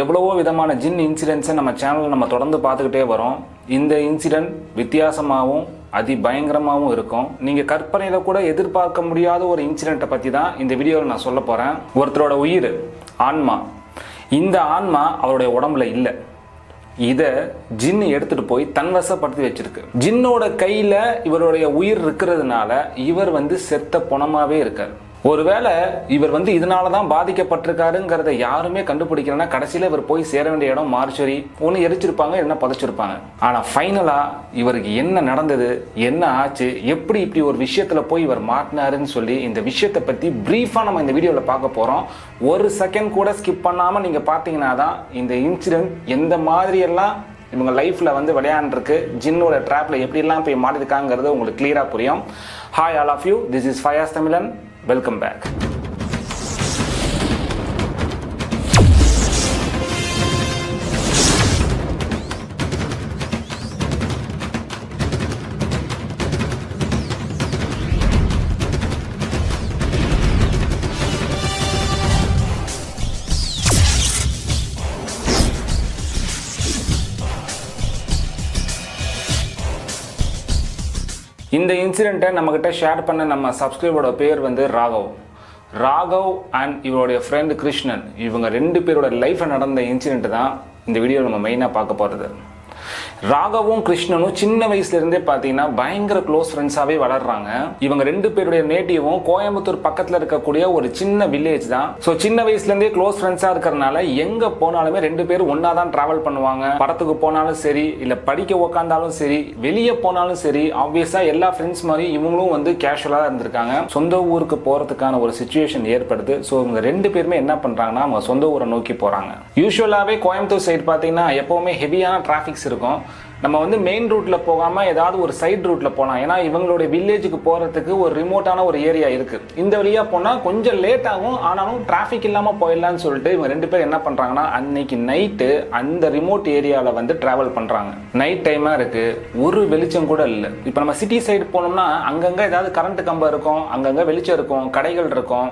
எவ்வளவோ விதமான ஜின் இன்சிடென்ட்ஸை நம்ம சேனலில் நம்ம தொடர்ந்து பார்த்துக்கிட்டே வரோம். இந்த இன்சிடென்ட் வித்தியாசமாகவும் அதி பயங்கரமாகவும் இருக்கும். நீங்கள் கற்பனையில் கூட எதிர்பார்க்க முடியாத ஒரு இன்சிடெண்ட்டை பற்றி தான் இந்த வீடியோவில் நான் சொல்ல போகிறேன் ஒருத்தரோட உயிர் ஆன்மா. இந்த ஆன்மா அவருடைய உடம்புல இல்லை. இதை ஜின் எடுத்துட்டு போய் தன்வசப்படுத்தி வச்சிருக்கு. ஜின்னோட கையில இவருடைய உயிர் இருக்கிறதுனால இவர் வந்து செத்த பொணமாவே இருக்கார். ஒருவேளை இவர் வந்து இதனால தான் பாதிக்கப்பட்டிருக்காருங்கிறத யாருமே கண்டுபிடிக்கலன்னா கடைசியில் இவர் போய் சேர வேண்டிய இடம் மார்ச்சரி ஒன்று எரிச்சிருப்பாங்க என்ன புதைச்சிருப்பாங்க. ஆனால் ஃபைனலாக இவருக்கு என்ன நடந்தது என்ன ஆச்சு எப்படி இப்படி ஒரு விஷயத்தில் போய் இவர் மாட்டினாருன்னு சொல்லி இந்த விஷயத்தை பற்றி ப்ரீஃபாக நம்ம இந்த வீடியோவில் பார்க்க போகிறோம் ஒரு செகண்ட் கூட ஸ்கிப் பண்ணாமல் நீங்கள் பார்த்தீங்கன்னா தான் இந்த இன்சிடென்ட் எந்த மாதிரியெல்லாம் இவங்க லைஃப்பில் வந்து விளையாண்டுருக்கு ஜின்னோட ட்ராப்பில் எப்படிலாம் போய் மாட்டிருக்காங்கிறது உங்களுக்கு கிளியராக புரியும். Hi all of you this is Fayaz Tamizhan welcome back இந்த இன்சிடெண்ட்டை நம்மக்கிட்ட ஷேர் பண்ண நம்ம சப்ஸ்கிரைபரோட பேர் வந்து ராகவ். ராகவ் அண்ட் இவருடைய ஃப்ரெண்டு கிருஷ்ணன் இவங்க ரெண்டு பேரோட லைஃப்பில் நடந்த இன்சிடெண்ட் தான் இந்த வீடியோவில் நம்ம மெயினாக பார்க்க போகிறது ராகவும் கிருஷ்ணனும் சின்ன வயசுல இருந்தே பார்த்தீங்கன்னா பயங்கர க்ளோஸ் ஃப்ரெண்ட்ஸாகவே வளர்றாங்க. இவங்க ரெண்டு பேருடைய நேட்டிவும் கோயம்புத்தூர் பக்கத்தில் இருக்கக்கூடிய ஒரு சின்ன வில்லேஜ் தான். ஸோ சின்ன வயசுலேருந்தே க்ளோஸ் ஃப்ரெண்ட்ஸாக இருக்கிறனால எங்கே போனாலுமே ரெண்டு பேரும் ஒன்றா தான் ட்ராவல் பண்ணுவாங்க. படத்துக்கு போனாலும் சரி இல்லை படிக்க உக்காந்தாலும் சரி வெளியே போனாலும் சரி ஆப்வியஸாக எல்லா ஃப்ரெண்ட்ஸ் மாதிரி இவங்களும் வந்து கேஷுவலாக இருந்திருக்காங்க. சொந்த ஊருக்கு போகிறதுக்கான ஒரு சுச்சுவேஷன் ஏற்படுது. ஸோ இவங்க ரெண்டு பேருமே என்ன பண்ணுறாங்கன்னா அவங்க சொந்த ஊரை நோக்கி போகிறாங்க யூஸ்வலாகவே கோயம்புத்தூர் சைடு பார்த்தீங்கன்னா எப்போவுமே ஹெவியான டிராஃபிக்ஸ் இருக்கும். நம்ம வந்து மெயின் ரூட்ல போகாம ஏதாவது ஒரு சைட் ரூட்ல போகலாம் ஏன்னா இவங்களுடைய வில்லேஜுக்கு போறதுக்கு ஒரு ரிமோட்டான ஒரு ஏரியா இருக்கு. இந்த வழியா போனா கொஞ்சம் லேட் ஆகும். ஆனாலும் டிராஃபிக் இல்லாம போயிடலாம்னு சொல்லிட்டு இவங்க ரெண்டு பேரும் என்ன பண்றாங்கன்னா அன்னைக்கு நைட்டு அந்த ரிமோட் ஏரியாவில் வந்து டிராவல் பண்றாங்க. நைட் டைமா இருக்கு. ஒரு வெளிச்சம் கூட இல்லை. இப்போ நம்ம சிட்டி சைடு போனோம்னா அங்கங்க ஏதாவது கரண்ட் கம்பம் இருக்கும் அங்கங்க வெளிச்சம் இருக்கும் கடைகள் இருக்கும்.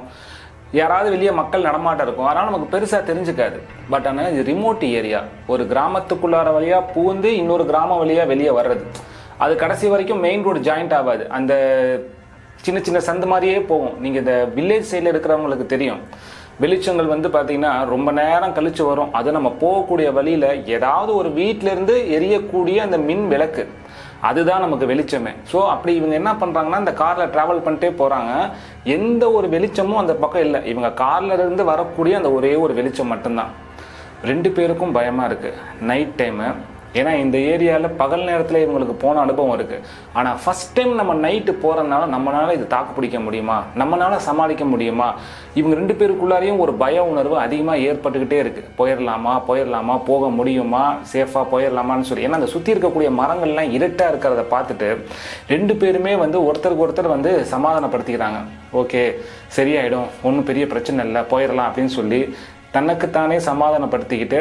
யாராவது வெளியே மக்கள் நடமாட்டம் இருக்கும். அதனால் நமக்கு பெருசாக தெரிஞ்சுக்காது. பட் ஆனால் இது ரிமோட் ஏரியா ஒரு கிராமத்துக்குள்ளார வழியாக பூந்து இன்னொரு கிராமம் வழியாக வெளியே வர்றது. அது கடைசி வரைக்கும் மெயின் ரோடு ஜாயிண்ட் ஆகாது. அந்த சின்ன சின்ன சந்து மாதிரியே போகும். நீங்கள் இந்த வில்லேஜ் சைடில் இருக்கிறவங்களுக்கு தெரியும். வெளிச்சங்கள் வந்து பார்த்திங்கன்னா ரொம்ப நேரம் கழித்து வரும். அது நம்ம போகக்கூடிய வழியில் ஏதாவது ஒரு வீட்டிலேருந்து எரியக்கூடிய அந்த மின் விளக்கு. அதுதான் நமக்கு வெளிச்சமே. ஸோ அப்படி இவங்க என்ன பண்ணுறாங்கன்னா இந்த காரில் ட்ராவல் பண்ணிட்டே போகிறாங்க எந்த ஒரு வெளிச்சமும் அந்த பக்கம் இல்லை. இவங்க கார்ல இருந்து வரக்கூடிய அந்த ஒரே ஒரு வெளிச்சம் மட்டும்தான். ரெண்டு பேருக்கும் பயமாக இருக்குது நைட் டைமு ஏன்னா இந்த ஏரியாவில் பகல் நேரத்தில் இவங்களுக்கு போன அனுபவம் இருக்குது ஆனால் ஃபஸ்ட் டைம் நம்ம நைட்டு போகிறதுனால நம்மளால் இது தாக்கு பிடிக்க முடியுமா? நம்மளால் சமாளிக்க முடியுமா? இவங்க ரெண்டு பேருக்குள்ளாரையும் ஒரு பய உணர்வு அதிகமாக ஏற்பட்டுக்கிட்டே இருக்குது போயிடலாமா போயிடலாமா போக முடியுமா? சேஃபாக போயிடலாமான்னு சொல்லி. ஏன்னா அந்த சுற்றி இருக்கக்கூடிய மரங்கள்லாம் இருட்டாக இருக்கிறத பார்த்துட்டு ரெண்டு பேருமே வந்து ஒருத்தருக்கு ஒருத்தர் வந்து சமாதானப்படுத்திக்கிறாங்க. ஓகே சரியாயிடும். ஒன்றும் பெரிய பிரச்சனை இல்லை. போயிடலாம் அப்படின்னு சொல்லி தனக்குத்தானே சமாதானப்படுத்திக்கிட்டு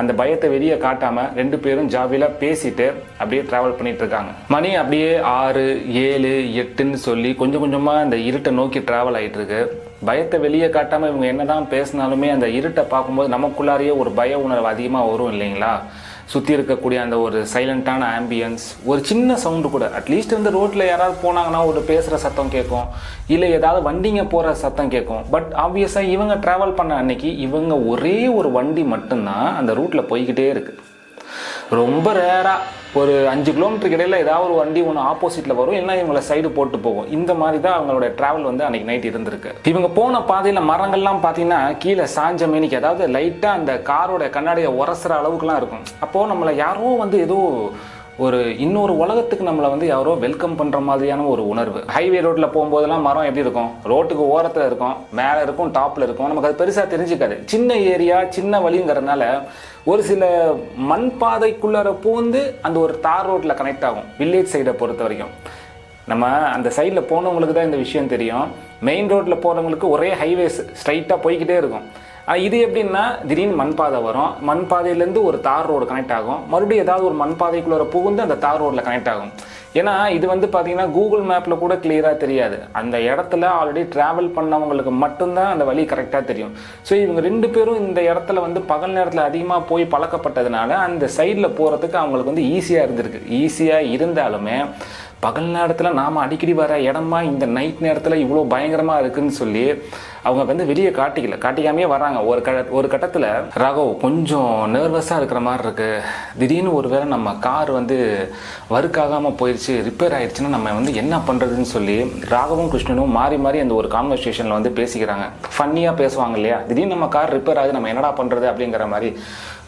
அந்த பயத்தை வெளியே காட்டாமல் ரெண்டு பேரும் ஜாவியில் பேசிட்டு அப்படியே ட்ராவல் பண்ணிட்டு இருக்காங்க. மணி அப்படியே ஆறு ஏழு எட்டுன்னு சொல்லி கொஞ்சம் கொஞ்சமாக அந்த இருட்டை நோக்கி ட்ராவல் ஆகிட்டு இருக்கு. பயத்தை வெளியே காட்டாம இவங்க என்னதான் பேசினாலுமே அந்த இருட்டை பார்க்கும்போது நமக்குள்ளாரையே ஒரு பய உணர்வு அதிகமாக வரும் இல்லைங்களா? சுற்றி இருக்கக்கூடிய அந்த ஒரு சைலண்ட்டான ஆம்பியன்ஸ் ஒரு சின்ன சவுண்டு கூட. அட்லீஸ்ட் வந்து ரோட்டில் யாராவது போனாங்கன்னா ஒரு பேசுகிற சத்தம் கேட்கும். இல்லை ஏதாவது வண்டிங்க போகிற சத்தம் கேட்கும். பட் ஆப்வியஸாக இவங்க ட்ராவல் பண்ண அன்னைக்கு இவங்க ஒரே ஒரு வண்டி மட்டும்தான் அந்த ரூட்டில் போய்கிட்டே இருக்குது ரொம்ப ரேராக ஒரு அஞ்சு கிலோமீட்டர் இடையில ஏதாவது ஒரு வண்டி ஒன்று ஆப்போசிட்டில் வரும். இல்லைன்னா இவங்களை சைடு போட்டு போகும். இந்த மாதிரி தான் அவங்களோட டிராவல் வந்து அன்னைக்கு நைட் இருந்திருக்கு. இவங்க போன பாதையில் மரங்கள்லாம் பார்த்தீங்கன்னா கீழே சாஞ்ச மேனிக்கு அதாவது லைட்டாக அந்த காரோட கண்ணாடியை உரசுற அளவுக்குலாம் இருக்கும். அப்போது நம்மளை யாரோ வந்து ஏதோ ஒரு இன்னொரு உலகத்துக்கு நம்மளை வந்து யாரோ வெல்கம் பண்ணுற மாதிரியான ஒரு உணர்வு. ஹைவே ரோட்டில் போகும்போதெல்லாம் மரம் எப்படி இருக்கும்? ரோட்டுக்கு ஓரத்தில் இருக்கும் மேலே இருக்கும் டாப்பில் இருக்கும். நமக்கு அது பெருசாக தெரிஞ்சுக்காது. சின்ன ஏரியா சின்ன வழிங்கிறதுனால ஒரு சில மண் பாதைக்குள்ளார பூந்து அந்த ஒரு தார் ரோட்டில் கனெக்ட் ஆகும் வில்லேஜ் சைடை பொறுத்த வரைக்கும். நம்ம அந்த சைடில் போனவங்களுக்கு தான் இந்த விஷயம் தெரியும். மெயின் ரோட்டில் போகிறவங்களுக்கு ஒரே ஹைவேஸ் ஸ்ட்ரைட்டாக போய்கிட்டே இருக்கும். இது எப்படின்னா திடீர்னு மண் பாதை வரும். மண் பாதையிலேருந்து ஒரு தார் ரோடு கனெக்ட் ஆகும். மறுபடியும் ஏதாவது ஒரு மண் பாதைக்குள்ளே புகுந்து அந்த தார் ரோட்டில் கனெக்ட் ஆகும். ஏன்னா இது வந்து பார்த்தீங்கன்னா கூகுள் மேப்பில் கூட கிளியராக தெரியாது. அந்த இடத்துல ஆல்ரெடி ட்ராவல் பண்ணவங்களுக்கு மட்டும்தான் அந்த வழி கரெக்டாக தெரியும். ஸோ இவங்க ரெண்டு பேரும் இந்த இடத்துல வந்து பகல் நேரத்தில் அதிகமாக போய் பழக்கப்பட்டதுனால அந்த சைடில் போகிறதுக்கு அவங்களுக்கு வந்து ஈஸியாக இருந்திருக்கு. ஈஸியாக இருந்தாலுமே பகல் நேரத்தில் நாம் அடிக்கடி வர இடமா இந்த நைட் நேரத்தில் இவ்வளோ பயங்கரமாக இருக்குன்னு சொல்லி அவங்க வந்து வெளியே காட்டிக்கல. காட்டிக்காமே வராங்க. ஒரு க ஒரு கட்டத்தில் ராகவ் கொஞ்சம் நர்வஸாக இருக்கிற மாதிரி இருக்கு. திடீர்னு ஒரு வேளை நம்ம கார் வந்து வறுக்காகாமல் போயிடுச்சு ரிப்பேர் ஆயிடுச்சுன்னா நம்ம வந்து என்ன பண்ணுறதுன்னு சொல்லி ராகவும் கிருஷ்ணனும் மாறி மாறி அந்த ஒரு கான்வர்சேஷனில் வந்து பேசிக்கிறாங்க. ஃபன்னியாக பேசுவாங்க இல்லையா? திடீர்னு நம்ம கார் ரிப்பேர் ஆகுது நம்ம என்னடா பண்ணுறது அப்படிங்கிற மாதிரி.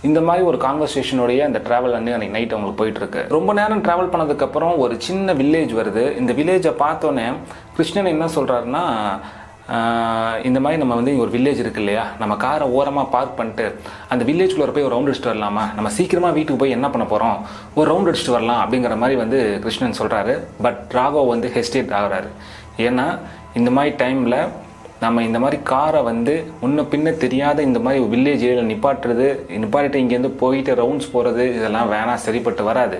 இந்த மாதிரி ஒரு கான்வர்சேஷனுடைய அந்த ட்ராவல் வந்து அன்றைக்கி நைட் அவங்களுக்கு போயிட்டு இருக்கு. ரொம்ப நேரம் ட்ராவல் பண்ணதுக்கப்புறம் ஒரு சின்ன வில்லேஜ் வருது. இந்த வில்லேஜை பார்த்தோன்னே கிருஷ்ணன் என்ன சொல்கிறாருன்னா இந்த மாதிரி நம்ம வந்து ஒரு வில்லேஜ் இருக்கு இல்லையா? நம்ம காரை ஓரமாக பார்க் பண்ணிட்டு அந்த வில்லேஜ்குள்ளே போய் ஒரு ரவுண்ட் அடிச்சுட்டு வரலாமா? நம்ம சீக்கிரமாக வீட்டுக்கு போய் என்ன பண்ண போகிறோம் ஒரு ரவுண்ட் அடிச்சுட்டு வரலாம் அப்படிங்கிற மாதிரி வந்து கிருஷ்ணன் சொல்கிறாரு பட் ராகவ் வந்து ஹெஸ்டேட் ஆகிறாரு. ஏன்னா இந்த மாதிரி டைமில் நம்ம இந்த மாதிரி காரை வந்து முன்ன பின்ன தெரியாத இந்த மாதிரி வில்லேஜ் ஏரியாவில் நிப்பாட்டுறது நிப்பாட்டிட்டு இங்கேருந்து போயிட்டு ரவுண்ட்ஸ் போகிறது இதெல்லாம் வேணாம் சரிப்பட்டு வராது.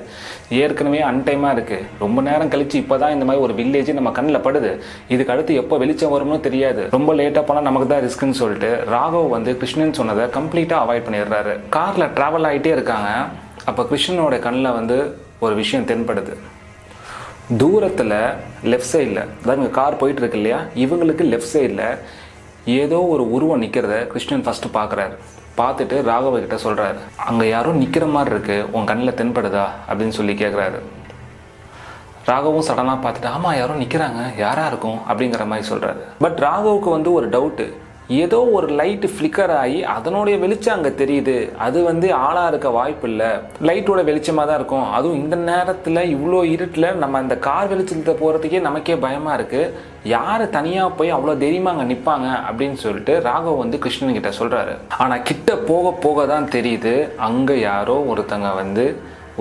ஏற்கனவே அன்டைமாக இருக்குது ரொம்ப நேரம் கழித்து இப்போ தான் இந்த மாதிரி ஒரு வில்லேஜ் நம்ம கண்ணில் படுது. இதுக்கு அடுத்து எப்போ வெளிச்சம் வரும்னு தெரியாது. ரொம்ப லேட்டாக போனால் நமக்கு தான் ரிஸ்க்குன்னு சொல்லிட்டு ராகவ் வந்து கிருஷ்ணன் சொன்னதை கம்ப்ளீட்டாக அவாய்ட் பண்ணிடுறாரு. காரில் ட்ராவல் ஆகிட்டே இருக்காங்க. அப்போ கிருஷ்ணனோட கண்ணில் வந்து ஒரு விஷயம் தென்படுது. தூரத்தில் லெஃப்ட் சைடில் அதாவது இங்கே கார் போயிட்டு இருக்கு இல்லையா? இவங்களுக்கு லெஃப்ட் சைடில் ஏதோ ஒரு உருவம் நிற்கிறத கிருஷ்ணன் ஃபஸ்ட்டு பார்க்குறாரு பார்த்துட்டு ராகவ கிட்ட சொல்கிறாரு அங்கே யாரோ நிற்கிற மாதிரி இருக்குது உன் கண்ணில் தென்படுதா? அப்படின்னு சொல்லி கேட்குறாரு ராகவும் சடனாக பார்த்துட்டு ஆமாம் யாரும் நிற்கிறாங்க யாராக இருக்கும்? அப்படிங்கிற மாதிரி சொல்கிறாரு பட் ராகவுக்கு வந்து ஒரு டவுட்டு ஏதோ ஒரு லைட்டு ஃப்ளிக்கர் ஆகி அதனுடைய வெளிச்சம் அங்கே தெரியுது. அது வந்து ஆளாக இருக்க வாய்ப்பு இல்லை. லைட்டோட வெளிச்சமாக தான் இருக்கும். அதுவும் இந்த நேரத்தில் இவ்வளோ இருட்டில் நம்ம அந்த கார் வெளிச்சத்தை போகிறதுக்கே நமக்கே பயமாக இருக்குது யார் தனியாக போய் அவ்வளோ தைரியமாக அங்கே நிற்பாங்க அப்படின்னு சொல்லிட்டு ராகவ் வந்து கிருஷ்ணன் கிட்ட சொல்கிறாரு ஆனால் கிட்ட போக போக தான் தெரியுது. அங்கே யாரோ ஒருத்தங்க வந்து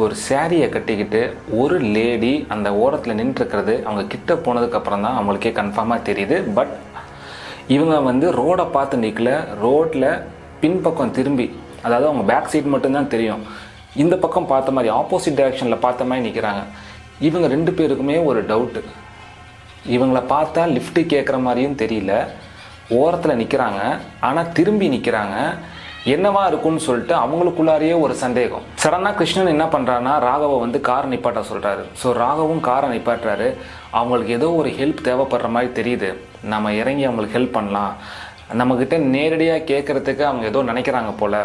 ஒரு சேரீயை கட்டிக்கிட்டு ஒரு லேடி அந்த ஓரத்தில் நின்றுருக்கிறது அவங்க கிட்ட போனதுக்கப்புறம் தான் அவங்களுக்கே கன்ஃபார்மாக தெரியுது. பட் இவங்க வந்து ரோடை பார்த்து நிற்கல ரோட்டில் பின்பக்கம் திரும்பி அதாவது அவங்க பேக் சைட் மட்டும்தான் தெரியும். இந்த பக்கம் பார்த்த மாதிரி ஆப்போசிட் டைரக்ஷனில் பார்த்த மாதிரி நிற்கிறாங்க இவங்க ரெண்டு பேருக்குமே ஒரு டவுட்டு இவங்கள பார்த்தா லிஃப்ட்டு கேட்குற மாதிரியும் தெரியல. ஓரத்தில் நிற்கிறாங்க ஆனால் திரும்பி நிற்கிறாங்க என்னவா இருக்கும்னு சொல்லிட்டு அவங்களுக்குள்ளாரையே ஒரு சந்தேகம். சடனாக கிருஷ்ணன் என்ன பண்ணுறான்னா ராகவை வந்து காரை நிப்பாட்ட சொல்கிறாரு ஸோ ராகவும் காரை நிப்பாட்டுறாரு. அவங்களுக்கு ஏதோ ஒரு ஹெல்ப் தேவைப்படுற மாதிரி தெரியுது. நம்ம இறங்கி அவங்களுக்கு ஹெல்ப் பண்ணலாம். நம்மக்கிட்ட நேரடியாக கேட்குறதுக்கு அவங்க ஏதோ நினைக்கிறாங்க போல்.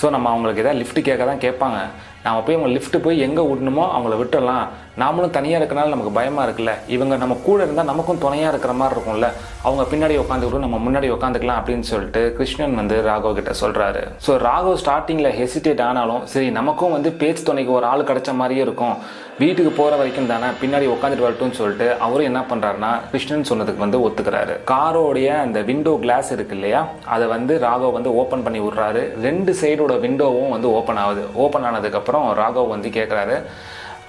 ஸோ நம்ம அவங்களுக்கு எதாவது லிஃப்ட் கேட்க தான் கேட்பாங்க. நம்ம போய் அவங்க லிஃப்ட்டு போய் எங்கே விடணுமோ அவங்கள விட்டுடலாம். நாமளும் தனியாக இருக்கனால நமக்கு பயமாக இருக்குல்ல? இவங்க நம்ம கூட இருந்தால் நமக்கும் துணையாக இருக்கிற மாதிரி இருக்கும்ல? அவங்க பின்னாடி உட்காந்துக்கிட்டு நம்ம முன்னாடி உட்காந்துக்கலாம் அப்படின்னு சொல்லிட்டு கிருஷ்ணன் வந்து ராகவ் கிட்ட சொல்கிறாரு ஸோ ராகவ் ஸ்டார்டிங்கில் ஹெசிடேட் ஆனாலும் சரி நமக்கும் வந்து பேச்சு துணைக்கு ஒரு ஆள் கிடைச்ச மாதிரியே இருக்கும். வீட்டுக்கு போகிற வரைக்கும் தானே பின்னாடி உட்காந்துட்டு வரட்டும்னு சொல்லிட்டு அவரும் என்ன பண்ணுறாருன்னா கிருஷ்ணன் சொன்னதுக்கு வந்து ஒத்துக்கிறாரு. காரோடைய அந்த விண்டோ கிளாஸ் இருக்கு இல்லையா? அதை வந்து ராகவ் வந்து ஓப்பன் பண்ணி விட்றாரு. ரெண்டு சைடோட விண்டோவும் வந்து ஓப்பன் ஆகுது. ஓப்பன் ஆனதுக்கப்புறம் ராகவ் வந்து கேட்குறாரு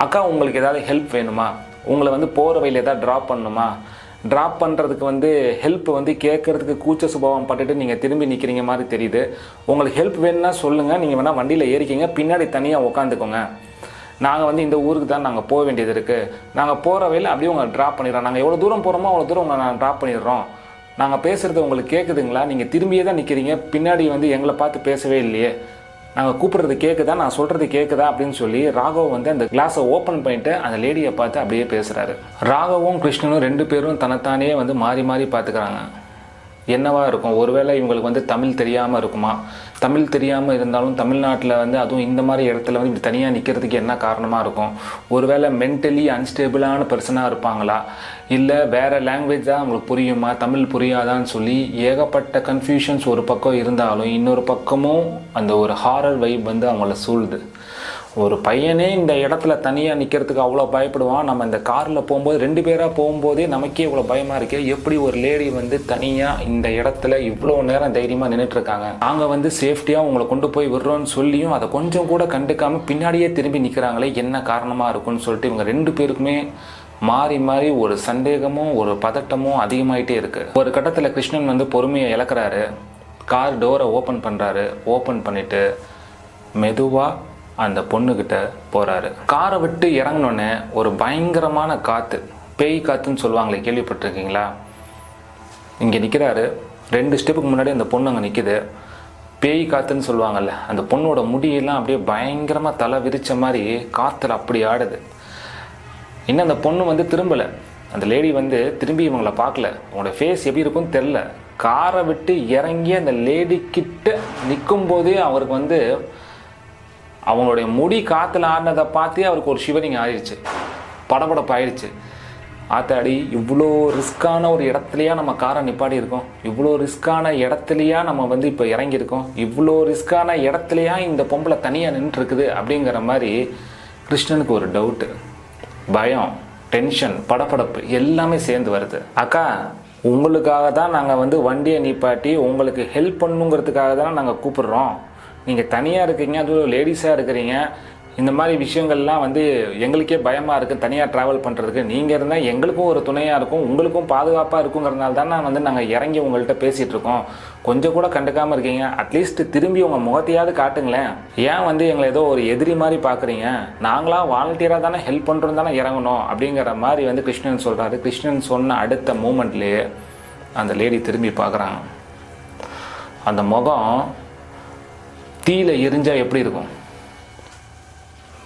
அக்கா உங்களுக்கு ஏதாவது ஹெல்ப் வேணுமா? உங்களை வந்து போகிற வழியில் ஏதாவது ட்ராப் பண்ணணுமா ட்ராப் பண்ணுறதுக்கு வந்து ஹெல்ப் வந்து கேட்குறதுக்கு கூச்ச சுபாவம் பட்டுட்டு நீங்கள் திரும்பி நிற்கிறீங்க மாதிரி தெரியுது. உங்களுக்கு ஹெல்ப் வேணும்னா சொல்லுங்கள் நீங்கள் வேணால் வண்டியில் ஏறிக்கிங்க. பின்னாடி தனியாக உட்காந்துக்கோங்க நாங்கள் வந்து இந்த ஊருக்கு தான் நாங்கள் போக வேண்டியது இருக்குது நாங்கள் போகிற வழியில் அப்படியே உங்களை ட்ராப் பண்ணிடுறோம். நாங்கள் எவ்வளோ தூரம் போகிறோமோ அவ்வளோ தூரம் உங்களை நாங்கள் ட்ராப் பண்ணிடுறோம். நாங்கள் பேசுகிறது உங்களுக்கு கேட்குதுங்களா நீங்கள் திரும்பியே தான் நிற்கிறீங்க பின்னாடி வந்து எங்களை பார்த்து பேசவே இல்லையே. நாங்கள் கூப்பிட்றது கேட்குதா நான் சொல்கிறது கேட்குதா அப்படின்னு சொல்லி ராகவ் வந்து அந்த கிளாஸை ஓப்பன் பண்ணிட்டு அந்த லேடியை பார்த்து அப்படியே பேசுகிறாரு ராகவும் கிருஷ்ணனும் ரெண்டு பேரும் தன்னைத்தானே வந்து மாறி மாறி பார்த்துக்கிறாங்க. என்னவா இருக்கும்? ஒருவேளை இவங்களுக்கு வந்து தமிழ் தெரியாமல் இருக்குமா? தமிழ் தெரியாமல் இருந்தாலும் தமிழ்நாட்டில் வந்து அதுவும் இந்த மாதிரி இடத்துல வந்து இப்படி தனியாக நிற்கிறதுக்கு என்ன காரணமாக இருக்கும்? ஒருவேளை மென்டலி அன்ஸ்டேபிளான பர்சனாக இருப்பாங்களா? இல்லை வேறு லாங்குவேஜ் தான் அவங்களுக்கு புரியுமா? தமிழ் புரியாதான்னு சொல்லி ஏகப்பட்ட கன்ஃபியூஷன்ஸ் ஒரு பக்கம் இருந்தாலும் இன்னொரு பக்கமும் அந்த ஒரு ஹாரர் வைப் வந்து அவங்கள சூழுது ஒரு பையனே இந்த இடத்துல தனியாக நிற்கிறதுக்கு அவ்வளோ பயப்படுவான். நம்ம இந்த காரில் போகும்போது ரெண்டு பேராக போகும்போதே நமக்கே இவ்வளோ பயமாக இருக்கே. எப்படி ஒரு லேடி வந்து தனியாக இந்த இடத்துல இவ்வளோ நேரம் தைரியமாக நின்றுட்டு இருக்காங்க நாங்கள் வந்து சேஃப்டியாக உங்களை கொண்டு போய் விடுறோம்னு சொல்லியும் அதை கொஞ்சம் கூட கண்டுக்காமல் பின்னாடியே திரும்பி நிற்கிறாங்களே என்ன காரணமாக இருக்கும்னு சொல்லிட்டு இவங்க ரெண்டு பேருக்குமே மாறி மாறி ஒரு சந்தேகமும் ஒரு பதட்டமும் அதிகமாயிட்டே இருக்குது ஒரு கட்டத்தில் கிருஷ்ணன் வந்து பொறுமையை இழக்கிறாரு. கார் டோரை ஓப்பன் பண்ணுறாரு ஓப்பன் பண்ணிவிட்டு மெதுவாக அந்த பொண்ணுக்கிட்ட போகிறாரு காரை விட்டு இறங்கினோடனே ஒரு பயங்கரமான காற்று பேய் காற்றுன்னு சொல்லுவாங்களே கேள்விப்பட்டிருக்கீங்களா? இங்கே நிற்கிறாரு ரெண்டு ஸ்டெப்புக்கு முன்னாடி அந்த பொண்ணு அங்கே நிற்கிது பேய் காற்றுன்னு சொல்லுவாங்கள்ல அந்த பொண்ணோட முடியெல்லாம் அப்படியே பயங்கரமாக தலை விரிச்ச மாதிரி காற்றுல அப்படி ஆடுது. இன்னும் அந்த பொண்ணு வந்து திரும்பலை. அந்த லேடி வந்து திரும்பி இவங்கள பார்க்கல. உங்களோட ஃபேஸ் எப்படி இருக்கும்னு தெரில காரை விட்டு இறங்கி அந்த லேடி கிட்ட நிற்கும் போதே அவருக்கு வந்து அவங்களுடைய முடி காற்றுல ஆடினதை பார்த்தே அவருக்கு ஒரு ஷிவரிங் ஆயிடுச்சு படபடப்பு ஆயிடுச்சு ஆத்தாடி இவ்வளோ ரிஸ்க்கான ஒரு இடத்துலையா நம்ம காரை நிப்பாடி இருக்கோம் இவ்வளோ ரிஸ்க்கான இடத்துலையா நம்ம வந்து இப்போ இறங்கியிருக்கோம். இவ்வளோ ரிஸ்க்கான இடத்துலையா இந்த பொம்பளை தனியாக நின்றுருக்குது அப்படிங்கிற மாதிரி கிருஷ்ணனுக்கு ஒரு டவுட்டு பயம் டென்ஷன் படப்படப்பு எல்லாமே சேர்ந்து வருது. அக்கா உங்களுக்காக தான் நாங்கள் வந்து வண்டியை நிப்பாட்டி உங்களுக்கு ஹெல்ப் பண்ணுங்கிறதுக்காக தான் நாங்கள் கூப்பிடுறோம். நீங்கள் தனியாக இருக்கீங்க அதுவும் லேடிஸாக இருக்கிறீங்க இந்த மாதிரி விஷயங்கள்லாம் வந்து எங்களுக்கே பயமாக இருக்குது தனியாக ட்ராவல் பண்ணுறதுக்கு நீங்கள் இருந்தால் எங்களுக்கும் ஒரு துணையாக இருக்கும் உங்களுக்கும் பாதுகாப்பாக இருக்குங்கிறதுனால தான் நான் வந்து நாங்கள் இறங்கி உங்கள்கிட்ட பேசிகிட்டு இருக்கோம். கொஞ்சம் கூட கண்டுக்காமல் இருக்கீங்க. அட்லீஸ்ட் திரும்பி உங்கள் முகத்தையாவது காட்டுங்களேன். ஏன் வந்து எங்களை ஏதோ ஒரு எதிரி மாதிரி பார்க்குறீங்க நாங்களாம் வாலண்டியராக தானே ஹெல்ப் பண்ணுறோம் தானே இறங்கணும் அப்படிங்கிற மாதிரி வந்து கிருஷ்ணன் சொல்கிறாரு கிருஷ்ணன் சொன்ன அடுத்த மூமெண்ட்லேயே அந்த லேடி திரும்பி பார்க்குறாங்க அந்த முகம் தீயில் எரிஞ்சால் எப்படி இருக்கும்?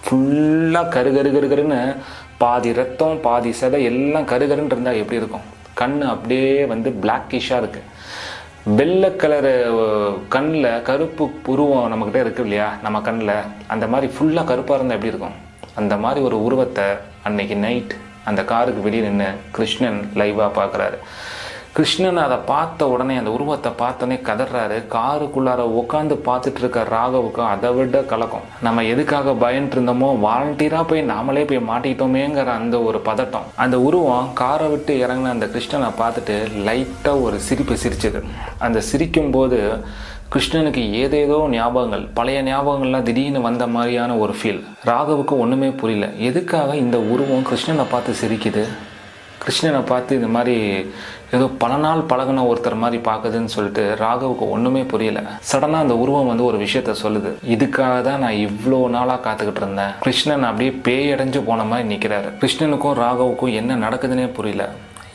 ஃபுல்லாக கரு கரு கரு கருன்னு பாதி ரத்தம் பாதி சதை எல்லாம் கருகருன்னு இருந்தால் எப்படி இருக்கும்? கண் அப்படியே வந்து பிளாக்கிஷாக இருக்குது வெள்ளை கலரு கண்ணில் கருப்பு புருவம் நம்மக்கிட்ட இருக்கு இல்லையா? நம்ம கண்ணில். அந்த மாதிரி ஃபுல்லாக கருப்பாக இருந்தால் எப்படி இருக்கும்? அந்த மாதிரி ஒரு உருவத்தை அன்னைக்கு நைட் அந்த காருக்கு வெளியே நின்று கிருஷ்ணன் லைவாக பார்க்குறாரு. கிருஷ்ணன் அதை பார்த்த உடனே அந்த உருவத்தை பார்த்தோன்னே கதறாரு காருக்குள்ளார உட்காந்து பார்த்துட்டு இருக்க ராகவுக்கு அதை விட கலக்கம். நம்ம எதுக்காக பயன்ட்டு இருந்தோமோ வாலண்டியராக போய் நாமளே போய் மாட்டிக்கிட்டோமேங்கிற அந்த ஒரு பதட்டம். அந்த உருவம் காரை விட்டு இறங்கின அந்த கிருஷ்ணனை பார்த்துட்டு லைட்டாக ஒரு சிரிப்பு சிரிச்சது. அந்த சிரிக்கும் போது கிருஷ்ணனுக்கு ஏதேதோ ஞாபகங்கள் பழைய ஞாபகங்கள்லாம் திடீர்னு வந்த மாதிரியான ஒரு ஃபீல் ராகவுக்கு ஒன்றுமே புரியல. எதுக்காக இந்த உருவம் கிருஷ்ணனை பார்த்து சிரிக்குது? கிருஷ்ணனை பார்த்து இந்த மாதிரி ஏதோ பல நாள் பழகுன ஒருத்தர் மாதிரி பார்க்குதுன்னு சொல்லிட்டு ராகவுக்கு ஒன்றுமே புரியல. சடனாக அந்த உருவம் வந்து ஒரு விஷயத்த சொல்லுது. இதுக்காக தான் நான் இவ்வளோ நாளாக காத்துக்கிட்டு இருந்தேன். கிருஷ்ணன் அப்படியே பேயடைஞ்சு போன மாதிரி நிற்கிறாரு கிருஷ்ணனுக்கும் ராகவுக்கும் என்ன நடக்குதுன்னே புரியல.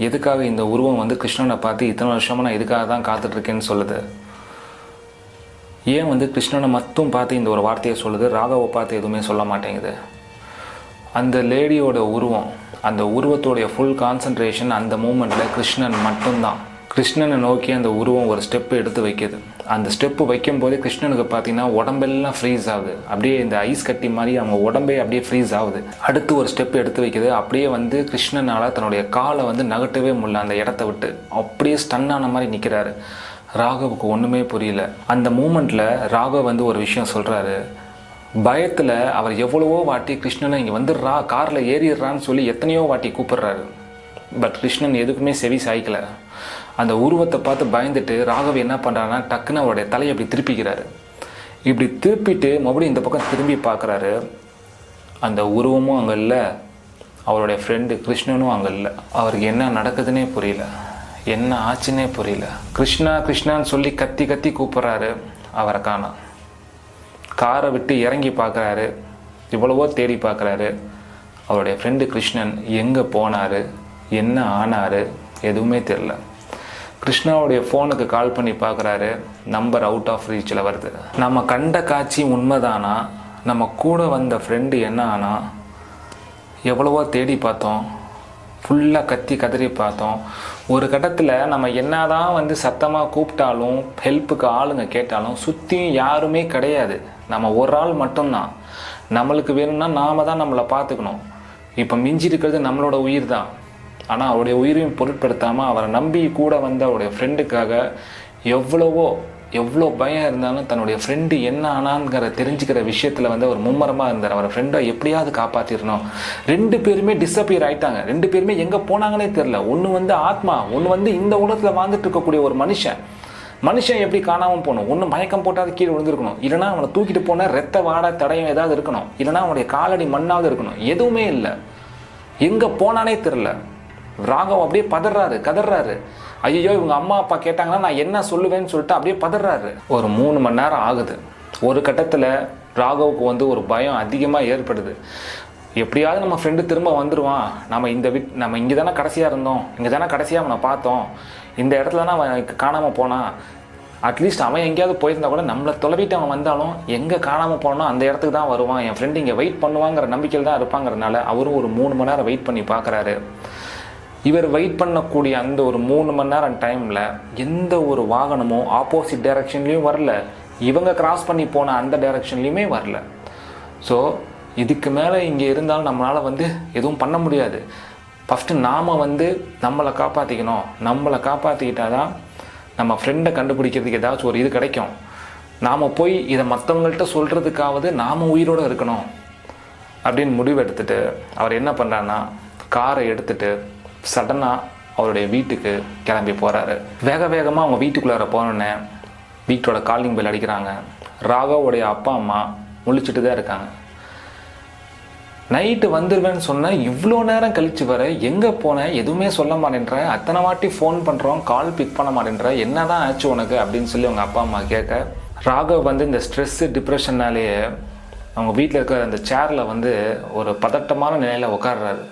எதுக்காக இந்த உருவம் வந்து கிருஷ்ணனை பார்த்து இத்தனை வருஷமாக நான் இதுக்காக தான் காத்துட்ருக்கேன்னு சொல்லுது? ஏன் வந்து கிருஷ்ணனை மட்டும் பார்த்து இந்த ஒரு வார்த்தையை சொல்லுது? ராகவை பார்த்து எதுவுமே சொல்ல மாட்டேங்குது. அந்த லேடியோட உருவம் அந்த உருவத்தோடைய ஃபுல் கான்சன்ட்ரேஷன் அந்த மூமெண்ட்டில் கிருஷ்ணன் மட்டும்தான். கிருஷ்ணனை நோக்கி அந்த உருவம் ஒரு ஸ்டெப்பு எடுத்து வைக்குது. அந்த ஸ்டெப்பு வைக்கும் போதே கிருஷ்ணனுக்கு பார்த்தீங்கன்னா உடம்பெல்லாம் ஃப்ரீஸ் ஆகுது. அப்படியே இந்த ஐஸ் கட்டி மாதிரி அவங்க உடம்பே அப்படியே ஃப்ரீஸ் ஆகுது. அடுத்து ஒரு ஸ்டெப் எடுத்து வைக்குது. அப்படியே வந்து கிருஷ்ணனால் தன்னுடைய காலை வந்து நகட்டவே முடியல அந்த இடத்த விட்டு. அப்படியே ஸ்டன் ஆன மாதிரி நிற்கிறாரு ராகவுக்கு ஒன்றுமே புரியல. அந்த மூமெண்ட்டில் ராகவ் வந்து ஒரு விஷயம் சொல்கிறாரு பயத்தில் அவர் எவ்வளவோ வாட்டி கிருஷ்ணனை இங்கே வந்துடுறா காரில் ஏறிடுறான்னு சொல்லி எத்தனையோ வாட்டி கூப்பிடுறாரு. பட் கிருஷ்ணன் எதுக்குமே செவி சாய்க்கல. அந்த உருவத்தை பார்த்து பயந்துட்டு ராகவ் என்ன பண்ணுறாருன்னா டக்குன்னு அவருடைய தலையை அப்படி திருப்பிக்கிறாரு. இப்படி திருப்பிட்டு மறுபடியும் இந்த பக்கம் திரும்பி பார்க்குறாரு. அந்த உருவமும் அங்கே இல்லை. அவருடைய ஃப்ரெண்டு கிருஷ்ணனும் அங்கே இல்லை. அவருக்கு என்ன நடக்குதுன்னே புரியல. என்ன ஆச்சுன்னே புரியல. கிருஷ்ணா கிருஷ்ணான்னு சொல்லி கத்தி கத்தி கூப்பிட்றாரு அவரை காணோம். காரை விட்டு இறங்கி பார்க்குறாரு. இவ்வளவோ தேடி பார்க்குறாரு. அவருடைய ஃப்ரெண்டு கிருஷ்ணன் எங்கே போனார்? என்ன ஆனார்? எதுவுமே தெரில கிருஷ்ணாவுடைய ஃபோனுக்கு கால் பண்ணி பார்க்குறாரு. நம்பர் அவுட் ஆஃப் ரீச்சில் வருது. நம்ம கண்ட காட்சி உண்மைதானா? நம்ம கூட வந்த ஃப்ரெண்டு என்ன ஆனால் எவ்வளவோ தேடி பார்த்தோம். ஃபுல்லாக கத்தி கதறி பார்த்தோம். ஒரு கட்டத்தில் நம்ம என்னதான் வந்து சத்தமாக கூப்பிட்டாலும் ஹெல்ப்புக்கு ஆளுங்க கேட்டாலும் சுற்றியும் யாருமே கிடையாது. நம்ம ஒரு ஆள் மட்டும்தான். நம்மளுக்கு வேணும்னா நாம தான் நம்மளை பார்த்துக்கணும். இப்போ மிஞ்சி இருக்கிறது நம்மளோட உயிர் தான். ஆனால் அவருடைய உயிரையும் பொருட்படுத்தாமல் அவரை நம்பி கூட வந்த அவருடைய ஃப்ரெண்டுக்காக எவ்வளவோ எவ்வளோ பயம் இருந்தாலும் தன்னுடைய ஃப்ரெண்டு என்ன ஆனாங்கிற தெரிஞ்சுக்கிற விஷயத்தில் வந்து அவர் மும்மரமாக இருந்தார். அவர் ஃப்ரெண்டை எப்படியாவது காப்பாற்றிடணும் ரெண்டு பேருமே டிஸப்பியர் ஆயிட்டாங்க. ரெண்டு பேருமே எங்கே போனாங்கன்னே தெரில ஒன்று வந்து ஆத்மா ஒன்று வந்து இந்த உலகத்தில் வாழ்ந்துட்டு இருக்கக்கூடிய ஒரு மனுஷன். மனுஷன் எப்படி காணாமல் போகணும்? ஒன்று மயக்கம் போட்டாது கீழே விழுந்திருக்கணும். இல்லைனா அவனை தூக்கிட்டு போன ரத்த வாட தடையும் ஏதாவது இருக்கணும். இல்லைனா அவனுடைய காலடி மண்ணாவது இருக்கணும். எதுவுமே இல்லை. எங்கே போனானே தெரில ராகவ் அப்படியே பதறாரு கதறாரு. ஐயோ இவங்க அம்மா அப்பா கேட்டாங்கன்னா நான் என்ன சொல்லுவேன்னு சொல்லிட்டு அப்படியே பதறாரு. ஒரு மூணு மணி நேரம் ஆகுது. ஒரு கட்டத்தில் ராகவுக்கு வந்து ஒரு பயம் அதிகமாக ஏற்படுது. எப்படியாவது நம்ம ஃப்ரெண்டு திரும்ப வந்துடுவான் நம்ம இந்த வீட் நம்ம இங்கே தானே கடைசியாக இருந்தோம். இங்கே தானே கடைசியாக அவனை பார்த்தோம். இந்த இடத்துல தான் அவன் காணாமல் போனான் அட்லீஸ்ட் அவன் எங்கேயாவது போயிருந்தா கூட நம்மளை தொலைவிட்டு அவன் வந்தாலும் எங்கே காணாமல் போனோம் அந்த இடத்துக்கு தான் வருவான். என் ஃப்ரெண்டு இங்கே வெயிட் பண்ணுவாங்கிற நம்பிக்கையில் தான் இருப்பாங்கிறதுனால அவரும் ஒரு மூணு மணி நேரம் வெயிட் பண்ணி பார்க்குறாரு. இவர் வெயிட் பண்ணக்கூடிய அந்த ஒரு மூணு மணி நேரம் டைமில் எந்த ஒரு வாகனமும் ஆப்போசிட் டைரக்ஷன்லேயும் வரல. இவங்க கிராஸ் பண்ணி போன அந்த டைரக்ஷன்லேயுமே வரல. ஸோ இதுக்கு மேலே இங்கே இருந்தாலும் நம்மளால் வந்து எதுவும் பண்ண முடியாது. ஃபஸ்ட்டு நாம் வந்து நம்மளை காப்பாற்றிக்கணும் நம்மளை காப்பாற்றிக்கிட்டா தான் நம்ம ஃப்ரெண்டை கண்டுபிடிக்கிறதுக்கு ஏதாச்சும் ஒரு இது கிடைக்கும். நாம் போய் இதை மற்றவங்கள்ட்ட சொல்கிறதுக்காவது நாம் உயிரோடு இருக்கணும். அப்படின்னு முடிவு எடுத்துட்டு அவர் என்ன பண்ணுறாருன்னா காரை எடுத்துட்டு சடனாக அவருடைய வீட்டுக்கு கிளம்பி போகிறாரு வேக வேகமாக அவங்க வீட்டுக்குள்ளார போனோடனே வீட்டோட காலிங் பெல் அடிக்கிறாங்க. ராகவோடைய அப்பா அம்மா முழிச்சிட்டு தான் இருக்காங்க. நைட்டு வந்துடுவேன்னு சொன்னேன் இவ்வளோ நேரம் கழித்து வர எங்கே போனேன் எதுவுமே சொல்ல மாட்டேன்ற அத்தனை வாட்டி ஃபோன் பண்ணுறோம் கால் பிக் பண்ண மாட்டேன்ற என்னதான் ஆச்சு உனக்கு அப்படின்னு சொல்லி அவங்க அப்பா அம்மா கேட்க ராகவ் வந்து இந்த ஸ்ட்ரெஸ்ஸு டிப்ரெஷன்னாலேயே அவங்க வீட்டில் இருக்கிற அந்த சேரில் வந்து ஒரு பதட்டமான நிலையில் உட்காடுறாரு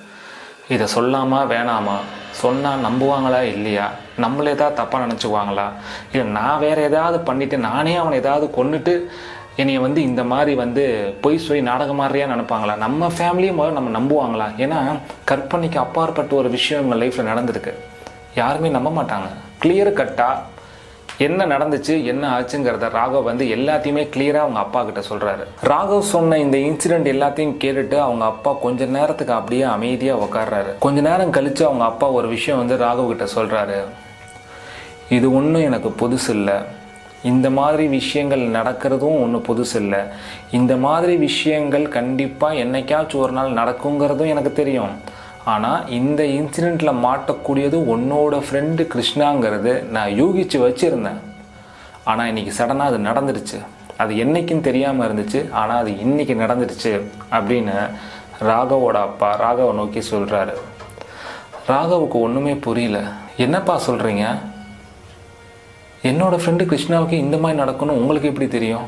இதை சொல்லாமா வேணாமா? சொன்னால் நம்புவாங்களா இல்லையா? நம்மளே ஏதாவது தப்பாக நினச்சிக்குவாங்களா? இல்லை நான் வேறு ஏதாவது பண்ணிவிட்டு நானே அவனை ஏதாவது கொண்டுட்டு என்னைய வந்து இந்த மாதிரி வந்து பொய் சொல்லி நாடகம் மாதிரியா நினைப்பாங்களா? நம்ம ஃபேமிலியும் முதல்ல நம்ம நம்புவாங்களா? ஏன்னா கற்பனைக்கு அப்பாற்பட்ட ஒரு விஷயம் இவங்க லைஃப்பில் நடந்திருக்கு. யாருமே நம்ப மாட்டாங்க. கிளியர் கட்டாக என்ன நடந்துச்சு என்ன ஆச்சுங்கிறத ராகவ் வந்து எல்லாத்தையுமே கிளியராக அவங்க அப்பா கிட்ட சொல்கிறாரு ராகவ் சொன்ன இந்த இன்சிடென்ட் எல்லாத்தையும் கேட்டுட்டு அவங்க அப்பா கொஞ்ச நேரத்துக்கு அப்படியே அமைதியாக உட்கார்றாரு கொஞ்ச நேரம் கழித்து அவங்க அப்பா ஒரு விஷயம் வந்து ராகவ் கிட்ட சொல்கிறாரு இது ஒன்றும் எனக்கு புதுசு இல்லை இந்த மாதிரி விஷயங்கள் நடக்கிறதும் ஒன்றும் புதுசு இல்லை. இந்த மாதிரி விஷயங்கள் கண்டிப்பாக என்னைக்காச்சும் ஒரு நாள் நடக்குங்கிறதும் எனக்கு தெரியும். ஆனால் இந்த இன்சிடெண்ட்டில் மாட்டக்கூடியது உன்னோட ஃப்ரெண்டு கிருஷ்ணாங்கிறது நான் யூகிச்சு வச்சுருந்தேன். ஆனால் இன்றைக்கி சடனாக அது நடந்துருச்சு. அது என்னைக்குன்னு தெரியாமல் இருந்துச்சு. ஆனால் அது இன்னைக்கு நடந்துருச்சு அப்படின்னு ராகவோட அப்பா ராகவை நோக்கி சொல்கிறாரு ராகவுக்கு ஒன்றுமே புரியல. என்னப்பா சொல்கிறீங்க என்னோடய ஃப்ரெண்டு கிருஷ்ணாவுக்கு இந்த மாதிரி நடக்கணும் உங்களுக்கு எப்படி தெரியும்?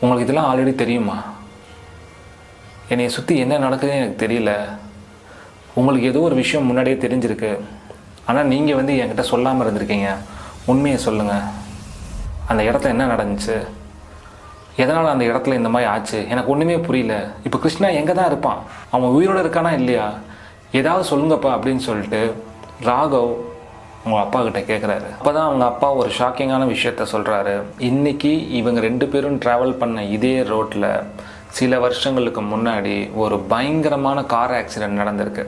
உங்களுக்கு இதெல்லாம் ஆல்ரெடி தெரியுமா? என்னையை சுற்றி என்ன நடக்குதுன்னு எனக்கு தெரியல. உங்களுக்கு ஏதோ ஒரு விஷயம் முன்னாடியே தெரிஞ்சிருக்கு. ஆனால் நீங்கள் வந்து என்கிட்ட சொல்லாமல் இருந்திருக்கீங்க. உண்மையை சொல்லுங்கள் அந்த இடத்துல என்ன நடந்துச்சு? எதனால் அந்த இடத்துல இந்த மாதிரி ஆச்சு? எனக்கு ஒன்றுமே புரியல. இப்போ கிருஷ்ணா எங்கே தான் இருப்பான்? அவன் உயிரோடு இருக்கானா இல்லையா? ஏதாவது சொல்லுங்கப்பா அப்படின்னு சொல்லிட்டு ராகவ் அவங்க அப்பா கிட்ட கேட்குறாரு அப்போ தான் அவங்க அப்பா ஒரு ஷாக்கிங்கான விஷயத்த சொல்கிறாரு இன்னைக்கு இவங்க ரெண்டு பேரும் ட்ராவல் பண்ண இதே ரோட்டில் சில வருஷங்களுக்கு முன்னாடி ஒரு பயங்கரமான கார் ஆக்சிடென்ட் நடந்திருக்கு.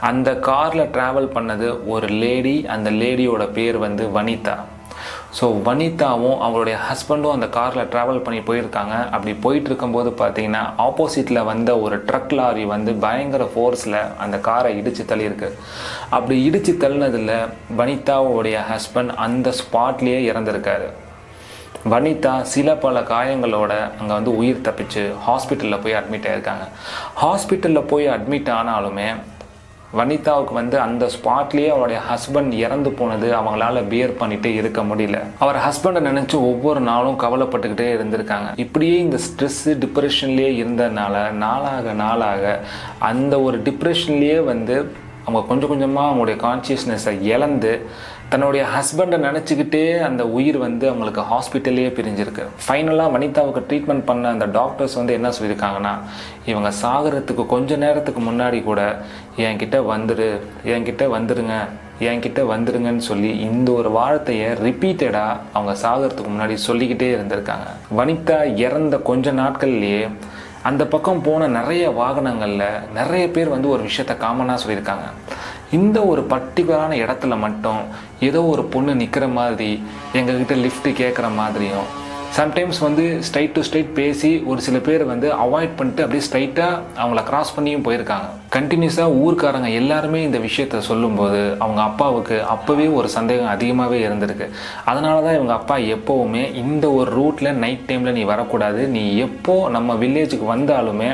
அந்த காரில் ட்ராவல் பண்ணது ஒரு லேடி அந்த லேடியோட பேர் வந்து வனிதா. ஸோ வனிதாவும் அவங்களுடைய ஹஸ்பண்டும் அந்த காரில் ட்ராவல் பண்ணி போயிருக்காங்க. அப்படி போயிட்டு இருக்கும்போது பார்த்தீங்கன்னா ஆப்போசிட்டில் வந்த ஒரு ட்ரக் லாரி வந்து பயங்கர ஃபோர்ஸில் அந்த காரை இடித்து தள்ளியிருக்கு. அப்படி இடித்து தள்ளினதில் வனிதாவுடைய ஹஸ்பண்ட் அந்த ஸ்பாட்லேயே இறந்துருக்காரு. வனிதா சில பல காயங்களோட அங்கே வந்து உயிர் தப்பிச்சு ஹாஸ்பிட்டலில் போய் அட்மிட் ஆயிருக்காங்க. ஹாஸ்பிட்டலில் போய் அட்மிட் ஆனாலுமே வனிதாவுக்கு வந்து அந்த ஸ்பாட்லேயே அவருடைய ஹஸ்பண்ட் இறந்து போனது அவங்களால பியர் பண்ணிட்டு இருக்க முடியல. அவர் ஹஸ்பண்டை நினைச்சு ஒவ்வொரு நாளும் கவலைப்பட்டுக்கிட்டே இருந்திருக்காங்க. இப்படியே இந்த ஸ்ட்ரெஸ்ஸு டிப்ரெஷன்லேயே இருந்ததுனால நாளாக நாளாக அந்த ஒரு டிப்ரெஷன்லேயே வந்து அவங்க கொஞ்சம் கொஞ்சமாக அவங்களுடைய கான்சியஸ்னஸை இழந்து தன்னுடைய ஹஸ்பண்டை நினச்சிக்கிட்டே அந்த உயிர் வந்து அவங்களுக்கு ஹாஸ்பிட்டல்லையே பிரிஞ்சிருக்கு. ஃபைனலாக வனிதாவுக்கு ட்ரீட்மெண்ட் பண்ண அந்த டாக்டர்ஸ் வந்து என்ன சொல்லியிருக்காங்கன்னா இவங்க சாகிறதுக்கு கொஞ்ச நேரத்துக்கு முன்னாடி கூட என்கிட்ட வந்துரு என்கிட்ட வந்துருங்க என்கிட்ட வந்துருங்கன்னு சொல்லி இந்த ஒரு வார்த்தையை ரிப்பீட்டடாக அவங்க சாகிறதுக்கு முன்னாடி சொல்லிக்கிட்டே இருந்திருக்காங்க. வனிதா இறந்த கொஞ்ச நாட்கள்லேயே அந்த பக்கம் போன நிறைய வாகனங்களில் நிறைய பேர் வந்து ஒரு விஷயத்த காமனாக சொல்லியிருக்காங்க. இந்த ஒரு பர்டிகுலரான இடத்துல மட்டும் ஏதோ ஒரு பொண்ணு நிற்கிற மாதிரி எங்ககிட்ட லிஃப்ட் கேட்குற மாதிரியும் சம்டைம்ஸ் வந்து ஸ்ட்ரைட் டு ஸ்ட்ரைட் பேசி ஒரு சில பேர் வந்து அவாய்ட் பண்ணிட்டு அப்படியே ஸ்ட்ரைட்டாக அவங்கள கிராஸ் பண்ணியும் போயிருக்காங்க. கண்டினியூஸாக ஊர்க்காரங்க எல்லாருமே இந்த விஷயத்த சொல்லும்போது அவங்க அப்பாவுக்கு அப்போவே ஒரு சந்தேகம் அதிகமாகவே இருந்திருக்கு. அதனால தான் இவங்க அப்பா எப்போவுமே இந்த ஒரு ரூட்டில் நைட் டைமில் நீ வரக்கூடாது. நீ எப்போ நம்ம வில்லேஜுக்கு வந்தாலுமே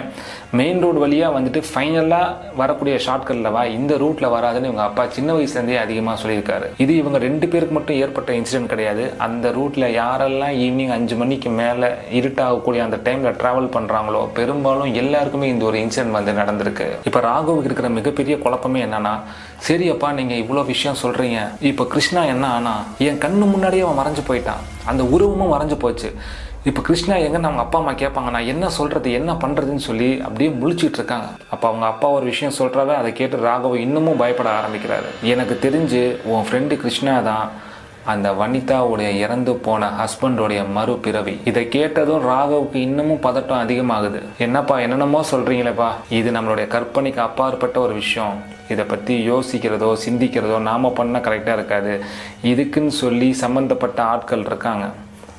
மெயின் ரோடு வழியாக வந்துட்டு ஃபைனலாக வரக்கூடிய ஷார்ட்கட்டில் வா. இந்த ரூட்டில் வராதுன்னு இவங்க அப்பா சின்ன வயசுலேருந்தே அதிகமாக சொல்லியிருக்காரு. இது இவங்க ரெண்டு பேருக்கு மட்டும் ஏற்பட்ட இன்சிடென்ட் கிடையாது. அந்த ரூட்டில் யாரெல்லாம் ஈவினிங் அஞ்சு மணிக்கு மேலே இருட்டாகக்கூடிய அந்த டைமில் ட்ராவல் பண்ணுறாங்களோ பெரும்பாலும் எல்லாருக்குமே இந்த ஒரு இன்சிடென்ட் வந்து நடந்திருக்கு. இப்போ ராகவுக்கு இருக்கிற மிகப்பெரிய குழப்பமே என்னன்னா சரியப்பா நீங்கள் இவ்வளோ விஷயம் சொல்கிறீங்க இப்போ கிருஷ்ணா என்ன ஆனா என் கண்ணு முன்னாடியே அவன் மறைஞ்சு போயிட்டான். அந்த உருவமும் மறைஞ்சு போச்சு. இப்போ கிருஷ்ணா எங்கன்னு அவங்க அப்பா அம்மா கேட்பாங்க நான் என்ன சொல்கிறது என்ன பண்ணுறதுன்னு சொல்லி அப்படியே முழிச்சிட்டு இருக்காங்க. அப்போ அவங்க அப்பா ஒரு விஷயம் சொல்கிறாவே அதை கேட்டு ராகவ் இன்னமும் பயப்பட ஆரம்பிக்கிறாரு. எனக்கு தெரிஞ்சு உன் ஃப்ரெண்டு கிருஷ்ணா தான் அந்த வனிதாவுடைய இறந்து போன ஹஸ்பண்டோடைய மறுபிறவி. இதை கேட்டதும் ராகவுக்கு இன்னமும் பதட்டம் அதிகமாகுது. என்னப்பா என்னென்னமோ சொல்கிறீங்களேப்பா இது நம்மளுடைய கற்பனைக்கு அப்பாற்பட்ட ஒரு விஷயம். இதை பற்றி யோசிக்கிறதோ சிந்திக்கிறதோ நாம் பண்ணால் கரெக்டாக இருக்காது. இதுக்குன்னு சொல்லி சம்மந்தப்பட்ட ஆட்கள் இருக்காங்க.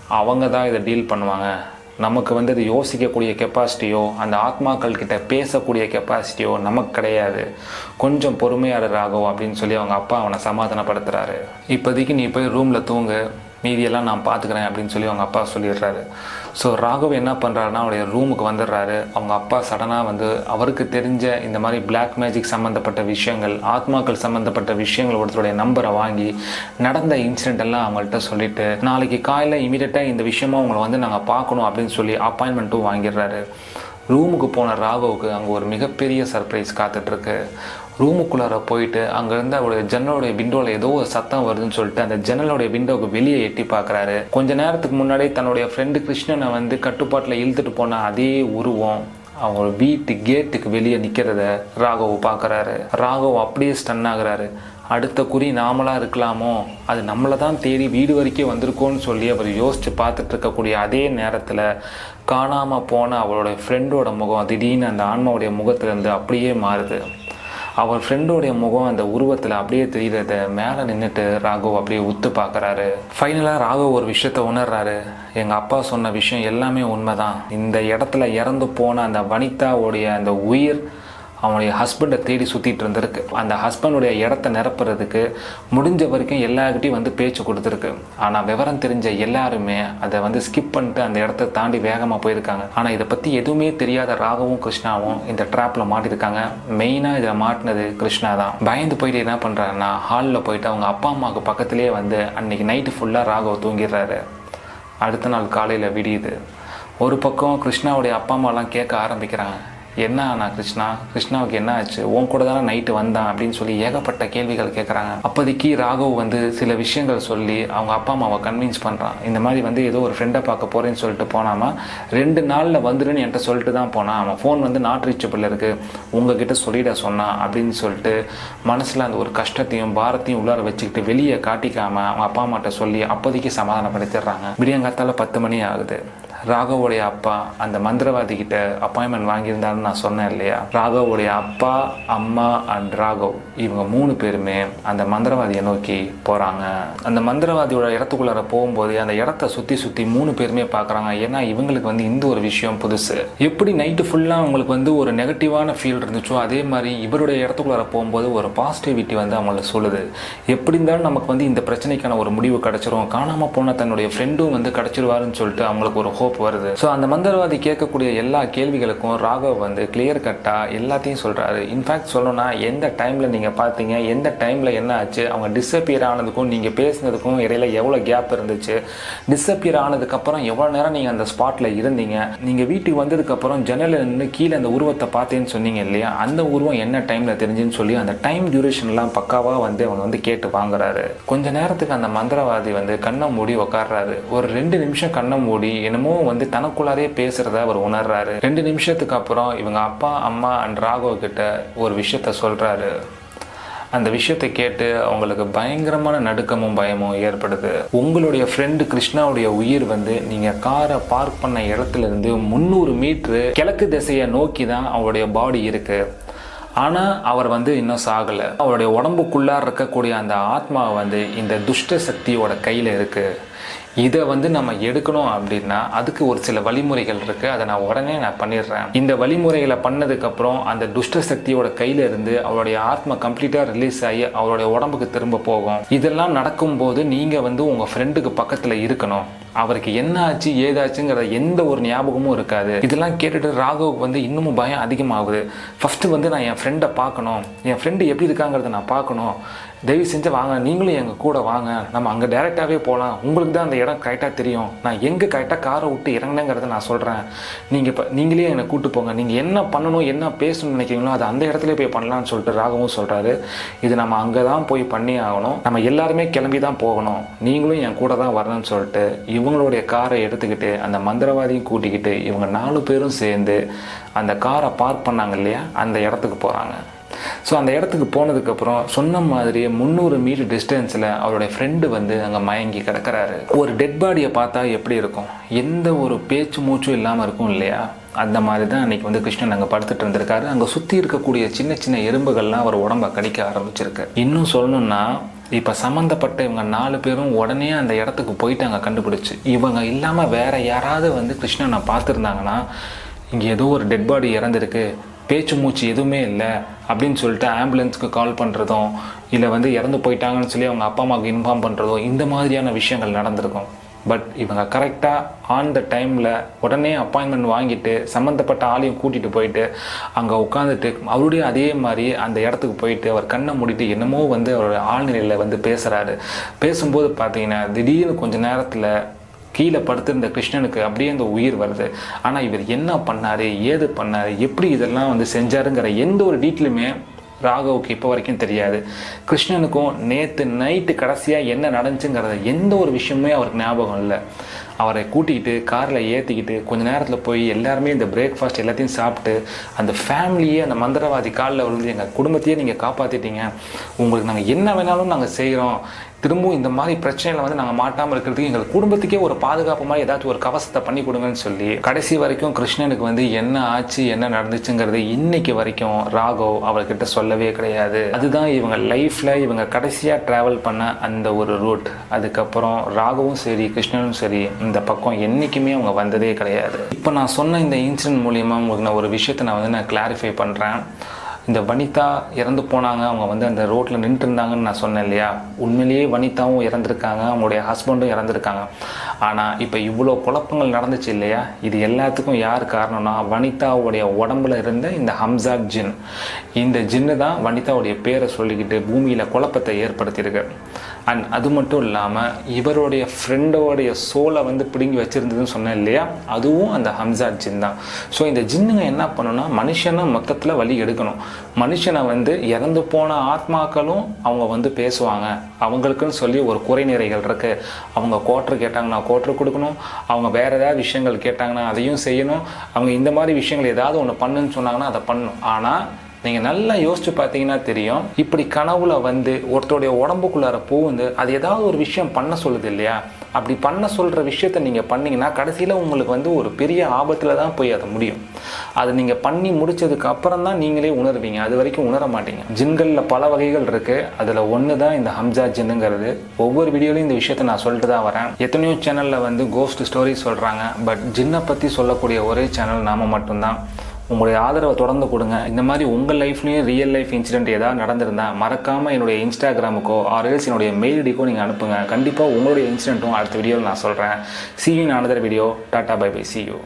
அவங்க தான் இதை டீல் பண்ணுவாங்க. நமக்கு வந்து அது யோசிக்கக்கூடிய கெப்பாசிட்டியோ அந்த ஆத்மாக்கள் கிட்ட பேசக்கூடிய கெப்பாசிட்டியோ நமக்கு கிடையாது. கொஞ்சம் பொறுமையாக ஆகும் அப்படின்னு சொல்லி அவங்க அப்பா அவனை சமாதானப்படுத்துகிறாரு இப்போதைக்கு நீ போய் ரூமில் தூங்கு மீதியெல்லாம் நான் பார்த்துக்கிறேன் அப்படின்னு சொல்லி அவங்க அப்பா சொல்லிடுறாரு. ஸோ ராகவ் என்ன பண்ணுறாருன்னா அவருடைய ரூமுக்கு வந்துடுறாரு. அவங்க அப்பா சடனாக வந்து அவருக்கு தெரிஞ்ச இந்த மாதிரி பிளாக் மேஜிக் சம்மந்தப்பட்ட விஷயங்கள் ஆத்மாக்கள் சம்மந்தப்பட்ட விஷயங்கள் ஒருத்தருடைய நம்பரை வாங்கி நடந்த இன்சிடென்ட் எல்லாம் அவங்கள்ட்ட சொல்லிட்டு நாளைக்கு காலையில் இமீடியட்டாக இந்த விஷயமா அவங்கள வந்து நாங்கள் பார்க்கணும் அப்படின்னு சொல்லி அப்பாயின்மெண்ட்டும் வாங்கிடுறாரு. ரூமுக்கு போன ராகவுக்கு அங்கே ஒரு மிகப்பெரிய சர்ப்ரைஸ் காத்துட்ருக்கு ரூமுக்குள்ளார போயிட்டு அங்கேருந்து அவருடைய ஜன்னலுடைய விண்டோவில் ஏதோ ஒரு சத்தம் வருதுன்னு சொல்லிட்டு அந்த ஜன்னலுடைய விண்டோவுக்கு வெளியே எட்டி பார்க்குறாரு. கொஞ்ச நேரத்துக்கு முன்னாடி தன்னுடைய ஃப்ரெண்டு கிருஷ்ணனை வந்து கட்டுப்பாட்டில் இழுத்துட்டு போன அதே உருவம் அவங்க வீட்டு கேட்டுக்கு வெளியே நிற்கிறத ராகவ் பார்க்குறாரு. ராகவ் அப்படியே ஸ்டன் ஆகுறாரு. அடுத்த குறி நாமளாக இருக்கலாமோ? அது நம்மளை தான் தேடி வீடு வரைக்கும் வந்திருக்கோன்னு சொல்லி அவர் யோசித்து பார்த்துட்டு இருக்கக்கூடிய அதே நேரத்தில் காணாமல் போன அவளோட ஃப்ரெண்டோட முகம் திடீர்னு அந்த ஆன்மாவுடைய முகத்திலேருந்து அப்படியே மாறுது. அவர் ஃப்ரெண்டோடைய முகம் அந்த உருவத்தில் அப்படியே தெரிகிறத மேலே நின்றுட்டு ராகவ் அப்படியே உத்து பார்க்குறாரு ஃபைனலாக ராகவ் ஒரு விஷயத்த உணர்றாரு. எங்கள் அப்பா சொன்ன விஷயம் எல்லாமே உண்மைதான். இந்த இடத்துல இறந்து போன அந்த வனிதாவுடைய அந்த உயிர் அவனுடைய ஹஸ்பண்டை தேடி சுற்றிட்டு இருந்திருக்கு. அந்த ஹஸ்பண்டுடைய இடத்த நிரப்புறதுக்கு முடிஞ்ச வரைக்கும் எல்லாருக்கிட்டையும் வந்து பேச்சு கொடுத்துருக்கு. ஆனால் விவரம் தெரிஞ்ச எல்லாருமே அதை வந்து ஸ்கிப் பண்ணிட்டு அந்த இடத்த தாண்டி வேகமாக போயிருக்காங்க. ஆனால் இதை பற்றி எதுவுமே தெரியாத ராகவும் கிருஷ்ணாவும் இந்த ட்ராப்பில் மாட்டிருக்காங்க. மெயினாக இதில் மாட்டினது கிருஷ்ணா தான். பயந்து போயிட்டு என்ன பண்ணுறாருன்னா ஹாலில் போயிட்டு அவங்க அப்பா அம்மாவுக்கு பக்கத்துலேயே வந்து அன்னைக்கு நைட்டு ஃபுல்லாக ராகவ் தூங்கிடுறாரு. அடுத்த நாள் காலையில் விடியுது. ஒரு பக்கம் கிருஷ்ணாவுடைய அப்பா அம்மாலாம் கேட்க ஆரம்பிக்கிறாங்க. என்ன ஆனா கிருஷ்ணா? கிருஷ்ணாவுக்கு என்ன ஆச்சு? உன் கூட தானே நைட்டு வந்தான் அப்படின்னு சொல்லி ஏகப்பட்ட கேள்விகள் கேட்குறாங்க அப்போதைக்கு ராகவ் வந்து சில விஷயங்கள் சொல்லி அவங்க அப்பா அம்மாவை கன்வின்ஸ் பண்ணுறான் இந்த மாதிரி வந்து ஏதோ ஒரு ஃப்ரெண்டை பார்க்க போகிறேன்னு சொல்லிட்டு போனாமா? ரெண்டு நாளில் வந்துருன்னு என்கிட்ட சொல்லிட்டு தான் போனான். அவன் ஃபோன் வந்து நாட் ரீச்சபிள் இருக்குது உங்ககிட்ட சொல்லிட சொன்னான் அப்படின்னு சொல்லிட்டு மனசில் அந்த ஒரு கஷ்டத்தையும் பாரத்தையும் உள்ளார வச்சுக்கிட்டு வெளியே காட்டிக்காமல் அவங்க அப்பா அம்மாட்ட சொல்லி அப்போதைக்கு சமாதானப்படுத்திடுறாங்க. விடியங்காத்தால் பத்து மணி ஆகுது. ராகவோடைய அப்பா அந்த மந்திரவாதி கிட்ட அப்பாயின்மெண்ட் வாங்கியிருந்தாருன்னு நான் சொன்னேன் இல்லையா? ராகவோடைய அப்பா அம்மா அண்ட் ராகவ் இவங்க மூணு பேருமே அந்த மந்திரவாதியை நோக்கி போகிறாங்க அந்த மந்திரவாதியோட இடத்துக்குள்ளார போகும்போது அந்த இடத்த சுற்றி சுற்றி மூணு பேருமே பார்க்குறாங்க. ஏன்னா இவங்களுக்கு வந்து இந்த ஒரு விஷயம் புதுசு. எப்படி நைட்டு ஃபுல்லாக அவங்களுக்கு வந்து ஒரு நெகட்டிவான ஃபீல் இருந்துச்சோ அதே மாதிரி இவருடைய இடத்துக்குள்ளார போகும்போது ஒரு பாசிட்டிவிட்டி வந்து அவங்கள சொல்லுது. எப்படி இருந்தாலும் நமக்கு வந்து இந்த பிரச்சனைக்கான ஒரு முடிவு கிடைச்சிரும். காணாமல் போன தன்னுடைய ஃப்ரெண்டும் வந்து கிடச்சிருவாருன்னு சொல்லிட்டு அவங்களுக்கு ஒரு ஹோப் வருது. ஸோ அந்த மந்திரவாதி கேட்கக்கூடிய எல்லா கேள்விகளுக்கும் ராகவ் வந்து கிளியர் கட்டாக எல்லாத்தையும் சொல்கிறாரு இன்ஃபேக்ட் சொல்லணும்னா எந்த டைமில் நீங்கள் பார்த்தீங்க எந்த டைமில் என்ன ஆச்சு அவங்க டிஸப்பியர் ஆனதுக்கும் நீங்கள் பேசினதுக்கும் இடையில எவ்வளோ கேப் இருந்துச்சு டிஸப்பியர் ஆனதுக்கப்புறம் எவ்வளோ நேரம் நீங்கள் அந்த ஸ்பாட்டில் இருந்தீங்க நீங்கள் வீட்டுக்கு வந்ததுக்கப்புறம் ஜன்னலில் நின்று கீழே அந்த உருவத்தை பார்த்தேன்னு சொன்னீங்க இல்லையா அந்த உருவம் என்ன டைமில் தெரிஞ்சுன்னு சொல்லி அந்த டைம் டியூரேஷன்லாம் பக்காவாக வந்து அவங்க வந்து கேட்டு வாங்குறாரு. கொஞ்ச நேரத்துக்கு அந்த மந்திரவாதி வந்து கண்ணை மூடி உக்காடுறாரு ஒரு ரெண்டு நிமிஷம் கண்ணை மூடி என்னமோ வந்து தனக்குள்ளாரே பேசுறத அவர் உணர்றாரு. ரெண்டு நிமிஷத்துக்கு அப்புறம் இவங்க அப்பா அம்மா அண்ட் ராகவ் கிட்ட ஒரு விஷயத்த சொல்றாரு. அந்த விஷயத்தை கேட்டு அவங்களுக்கு பயங்கரமான நடுக்கமும் பயமும் ஏற்படுது. உங்களுடைய ஃப்ரெண்டு கிருஷ்ணாவுடைய உயிர் வந்து நீங்கள் காரை பார்க் பண்ண இடத்துல இருந்து முந்நூறு மீட்ரு கிழக்கு திசையை நோக்கி தான் அவருடைய பாடி இருக்குது ஆனால் அவர் வந்து இன்னும் சாகலை. அவருடைய உடம்புக்குள்ளார இருக்கக்கூடிய அந்த ஆத்மா வந்து இந்த துஷ்ட சக்தியோட கையில் இருக்குது இதை வந்து நம்ம எடுக்கணும் அப்படின்னா அதுக்கு ஒரு சில வழிமுறைகள் இருக்கு. அதை நான் உடனே நான் பண்ணிடுறேன். இந்த வழிமுறைகளை பண்ணதுக்கு அப்புறம் அந்த துஷ்ட சக்தியோட கையில இருந்து அவருடைய ஆத்மா கம்ப்ளீட்டா ரிலீஸ் ஆகி அவருடைய உடம்புக்கு திரும்ப போகும். இதெல்லாம் நடக்கும்போது நீங்க வந்து உங்க ஃப்ரெண்டுக்கு பக்கத்துல இருக்கணும். அவருக்கு என்ன ஆச்சு ஏதாச்சுங்கிற எந்த ஒரு ஞாபகமும் இருக்காது. இதெல்லாம் கேட்டுட்டு ராகவுக்கு வந்து இன்னமும் பயம் அதிகமாகுது. ஃபர்ஸ்ட் வந்து நான் என் ஃப்ரெண்டை பார்க்கணும். என் ஃப்ரெண்டு எப்படி இருக்காங்கிறத நான் பார்க்கணும். தயவு செஞ்சு வாங்க நீங்களும் எங்கள் கூட வாங்க. நம்ம அங்கே டேரெக்டாகவே போகலாம் உங்களுக்கு தான் அந்த இடம் கரெக்டாக தெரியும். நான் எங்கே கரெக்டாக காரை விட்டு இறங்கினேங்கிறத நான் சொல்கிறேன் நீங்கள் இப்போ நீங்களே என்னை கூட்டு போங்க. நீங்கள் என்ன பண்ணணும் என்ன பேசணும்னு நினைக்கிறீங்களோ அதை அந்த இடத்துல போய் பண்ணலாம்னு சொல்லிட்டு ராகவும் சொல்கிறாரு இது நம்ம அங்கே தான் போய் பண்ணி ஆகணும். நம்ம எல்லாருமே கிளம்பி தான் போகணும். நீங்களும் என் கூட தான் வரணும்னு சொல்லிட்டு இவங்களுடைய காரை எடுத்துக்கிட்டு அந்த மந்திரவாதியும் கூட்டிக்கிட்டு இவங்க நாலு பேரும் சேர்ந்து அந்த காரை பார்க் பண்ணாங்க இல்லையா? அந்த இடத்துக்கு போகிறாங்க ஸோ அந்த இடத்துக்கு போனதுக்கப்புறம் சொன்ன மாதிரியே முந்நூறு மீட்டர் டிஸ்டன்ஸில் அவருடைய ஃப்ரெண்டு வந்து அங்கே மயங்கி கிடக்கிறாரு. ஒரு டெட் பாடியை பார்த்தா எப்படி இருக்கும்? எந்த ஒரு பேச்சு மூச்சும் இல்லாமல் இருக்கும் இல்லையா? அந்த மாதிரி தான் அன்றைக்கி வந்து கிருஷ்ணன் அங்கே படுத்துட்டு இருந்திருக்காரு. அங்கே சுற்றி இருக்கக்கூடிய சின்ன சின்ன எறும்புகள்லாம் அவர் உடம்ப கடிக்க ஆரம்பிச்சிருக்கு. இன்னும் சொல்லணும்னா இப்போ சம்மந்தப்பட்ட இவங்க நாலு பேரும் உடனே அந்த இடத்துக்கு போயிட்டாங்க கண்டுபிடிச்சி. இவங்க இல்லாமல் வேற யாராவது வந்து கிருஷ்ணனை பார்த்துருந்தாங்கன்னா இங்கே ஏதோ ஒரு டெட் பாடி இறந்துருக்கு. பேச்சு மூச்சு எதுவுமே இல்லை அப்படின்னு சொல்லிட்டு ஆம்புலன்ஸுக்கு கால் பண்ணுறதும் இல்லை வந்து இறந்து போயிட்டாங்கன்னு சொல்லி அவங்க அப்பா அம்மாவுக்கு இன்ஃபார்ம் பண்ணுறதும் இந்த மாதிரியான விஷயங்கள் நடந்திருக்கும். பட் இவங்க கரெக்டாக ஆன் த டைமில் உடனே அப்பாயின்மெண்ட் வாங்கிட்டு சம்மந்தப்பட்ட ஆளையும் கூட்டிகிட்டு போயிட்டு அங்கே உட்காந்துட்டு அவருடைய அதே மாதிரி அந்த இடத்துக்கு போயிட்டு அவர் கண்ணை மூடிட்டு என்னமோ வந்து அவரோட ஆழ்நிலையில் வந்து பேசுகிறாரு பேசும்போது பார்த்தீங்கன்னா திடீர்னு கொஞ்சம் நேரத்தில் கீழே படுத்திருந்த கிருஷ்ணனுக்கு அப்படியே அந்த உயிர் வருது. ஆனால் இவர் என்ன பண்ணார்? ஏது பண்ணார்? எப்படி இதெல்லாம் வந்து செஞ்சாருங்கிற எந்த ஒரு டீட்டெயிலுமே ராகவுக்கு இப்போ வரைக்கும் தெரியாது. கிருஷ்ணனுக்கும் நேற்று நைட்டு கடைசியாக என்ன நடந்துச்சுங்கிறத எந்த ஒரு விஷயமுமே அவருக்கு ஞாபகம் இல்லை. அவரை கூட்டிக்கிட்டு காரில் ஏற்றிக்கிட்டு கொஞ்ச நேரத்தில் போய் எல்லாருமே இந்த பிரேக்ஃபாஸ்ட் எல்லாத்தையும் சாப்பிட்டு அந்த ஃபேமிலியே அந்த மந்திரவாதி காலில் விழுந்து எங்கள் குடும்பத்தையே நீங்கள் காப்பாற்றிட்டீங்க உங்களுக்கு நாங்கள் என்ன வேணாலும் நாங்கள் செய்கிறோம் திரும்பவும் இந்த மாதிரி பிரச்சனைகளை வந்து நாங்கள் மாட்டாமல் இருக்கிறதுக்கு எங்கள் குடும்பத்துக்கே ஒரு பாதுகாப்பு மாதிரி ஏதாச்சும் ஒரு கவசத்தை பண்ணி கொடுங்கன்னு சொல்லி கடைசி வரைக்கும் கிருஷ்ணனுக்கு வந்து என்ன ஆச்சு என்ன நடந்துச்சுங்கிறது இன்னைக்கு வரைக்கும் ராகவ் அவர்கிட்ட சொல்லவே கிடையாது. அதுதான் இவங்க லைஃப்பில் இவங்க கடைசியாக ட்ராவல் பண்ண அந்த ஒரு ரூட் அதுக்கப்புறம் ராகவும் சரி கிருஷ்ணனும் சரி இந்த பக்கம் என்றைக்குமே அவங்க வந்ததே கிடையாது. இப்போ நான் சொன்ன இந்த இன்சிடென்ட் மூலியமா உங்களுக்கு நான் ஒரு விஷயத்தை நான் வந்து நான் கிளாரிஃபை பண்ணுறேன் இந்த வனிதா இறந்து போனாங்க அவங்க வந்து அந்த ரோட்டில் நின்றுட்டு இருந்தாங்கன்னு நான் சொன்னேன் இல்லையா? உண்மையிலேயே வனிதாவும் இறந்துருக்காங்க அவங்களுடைய ஹஸ்பண்டும் இறந்துருக்காங்க. ஆனால் இப்போ இவ்வளோ குழப்பங்கள் நடந்துச்சு இல்லையா? இது எல்லாத்துக்கும் யார் காரணம்னா வனிதாவுடைய உடம்புல இருந்த இந்த ஹம்சாட் ஜின். இந்த ஜின்னு தான் வனிதாவுடைய பேரை சொல்லிக்கிட்டு பூமியில் குழப்பத்தை ஏற்படுத்தியிருக்கு. அண்ட் அது மட்டும் இல்லாமல் இவருடைய ஃப்ரெண்டோடைய சோலை வந்து பிடுங்கி வச்சுருந்ததுன்னு சொன்னேன் இல்லையா? அதுவும் அந்த ஹம்சா ஜின் தான். ஸோ இந்த ஜின்னுங்க என்ன பண்ணுன்னா மனுஷனை மொத்தத்தில் வழி எடுக்கணும். மனுஷனை வந்து இறந்து போன ஆத்மாக்களும் அவங்க வந்து பேசுவாங்க. அவங்களுக்குன்னு சொல்லி ஒரு குறை நிறைகள் இருக்குது அவங்க கோட்ரு கேட்டாங்கன்னா கோட்டர் கொடுக்கணும். அவங்க வேறு ஏதாவது விஷயங்கள் கேட்டாங்கன்னா அதையும் செய்யணும். அவங்க இந்த மாதிரி விஷயங்கள் ஏதாவது ஒன்று பண்ணுன்னு சொன்னாங்கன்னா அதை பண்ணணும் ஆனால் நீங்கள் நல்லா யோசிச்சு பார்த்தீங்கன்னா தெரியும். இப்படி கனவுல வந்து ஒருத்தருடைய உடம்புக்குள்ளார பூந்து அது ஏதாவது ஒரு விஷயம் பண்ண சொல்லுது இல்லையா? அப்படி பண்ண சொல்கிற விஷயத்த நீங்கள் பண்ணிங்கன்னா கடைசியில் உங்களுக்கு வந்து ஒரு பெரிய ஆபத்தில் தான் போய் அது முடியும். அது நீங்கள் பண்ணி முடித்ததுக்கு அப்புறம் தான் நீங்களே உணர்வீங்க. அது வரைக்கும் உணர மாட்டீங்க. ஜின்களில் பல வகைகள் இருக்குது அதில் ஒன்று தான் இந்த ஹம்ஜா ஜின்னுங்கிறது. ஒவ்வொரு வீடியோலையும் இந்த விஷயத்தை நான் சொல்லிட்டு தான் வரேன். எத்தனையோ சேனலில் வந்து கோஸ்ட் ஸ்டோரி சொல்கிறாங்க பட் ஜின்னை பற்றி சொல்லக்கூடிய ஒரே சேனல் நாம மட்டும்தான். உங்களுடைய ஆதரவை தொடர்ந்து கொடுங்க. இந்த மாதிரி உங்கள் லைஃப்லேயும் ரியல் லைஃப் இன்சிடென்ட் ஏதாவது நடந்திருந்தா மறக்காமல் என்னுடைய இன்ஸ்டாகிராமுக்கோ ஆர் எல்ஸ் என்னுடைய மெயில் ஐடிக்கோ நீங்கள் அனுப்புங்க. கண்டிப்பாக உங்களுடைய இன்சிடென்ட்டும் அடுத்த வீடியோவில் நான் சொல்கிறேன் சி யூ அனதர் வீடியோ டாட்டா பை பை சி யூ